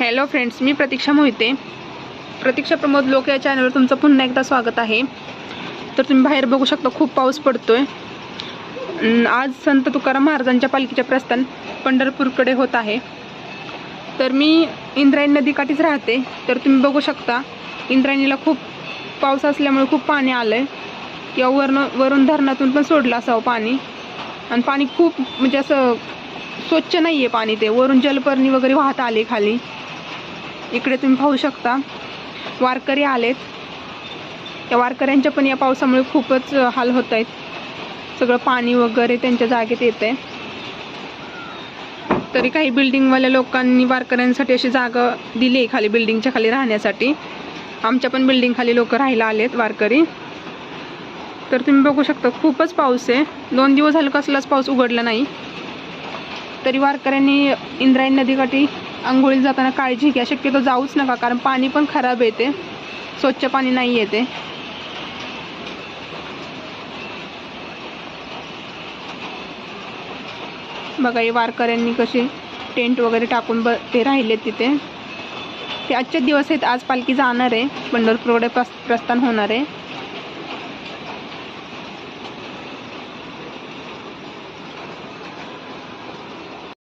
Hello friends मी प्रतीक्षा मोहिते. प्रतीक्षा प्रमोद लोक या चॅनलवर तुमचं पुन्हा एकदा स्वागत आहे. तर तुम्ही बाहेर बघू शकता खूप पाऊस पडतो आहे आज संत तुकाराम महाराजांच्या पालखीचे प्रस्थान पंढरपूरकडे होत आहे. तर मी इंद्रायणी नदीकाठीच राहते. तर तुम्ही बघू शकता इंद्रायणीला खूप पाऊस असल्यामुळे खूप पाणी आलं आहे किंवा वरून वरून धरणातून पण सोडलं असावं पाणी. आणि पाणी खूप म्हणजे असं स्वच्छ नाही आहे पाणी ते. वरून जलपर्णी वगैरे वाहत आले खाली. इकडे तुम्ही पाहू शकता. वारकरी आलेत. त्या वारकऱ्यांच्या पण या पावसामुळे खूपच हाल होत आहेत सगळं पाणी वगैरे त्यांच्या जागेत येत आहे तरी काही बिल्डिंगवाल्या लोकांनी वारकऱ्यांसाठी अशी जागा दिली आहे खाली बिल्डिंगच्या खाली राहण्यासाठी. आमच्या पण बिल्डिंग खाली लोक राहायला आलेत वारकरी. तर तुम्ही बघू शकता खूपच पाऊस आहे. दोन दिवस झालं कसलाच पाऊस उघडला नाही. तरी वारकऱ्यांनी इंद्रायणी नदीकाठी आंघोळीत जाताना काळजी घ्या. शक्यतो जाऊच नका कारण पाणी पण खराब येते. स्वच्छ पाणी नाही येते. बघा हे वारकऱ्यांनी कसे टेंट वगैरे टाकून ब ते राहिले तिथे. ते आजचे दिवस आहेत आज पालखी जाणार आहे. पंढरपूरकडे प्रस प्रस्थान होणार आहे.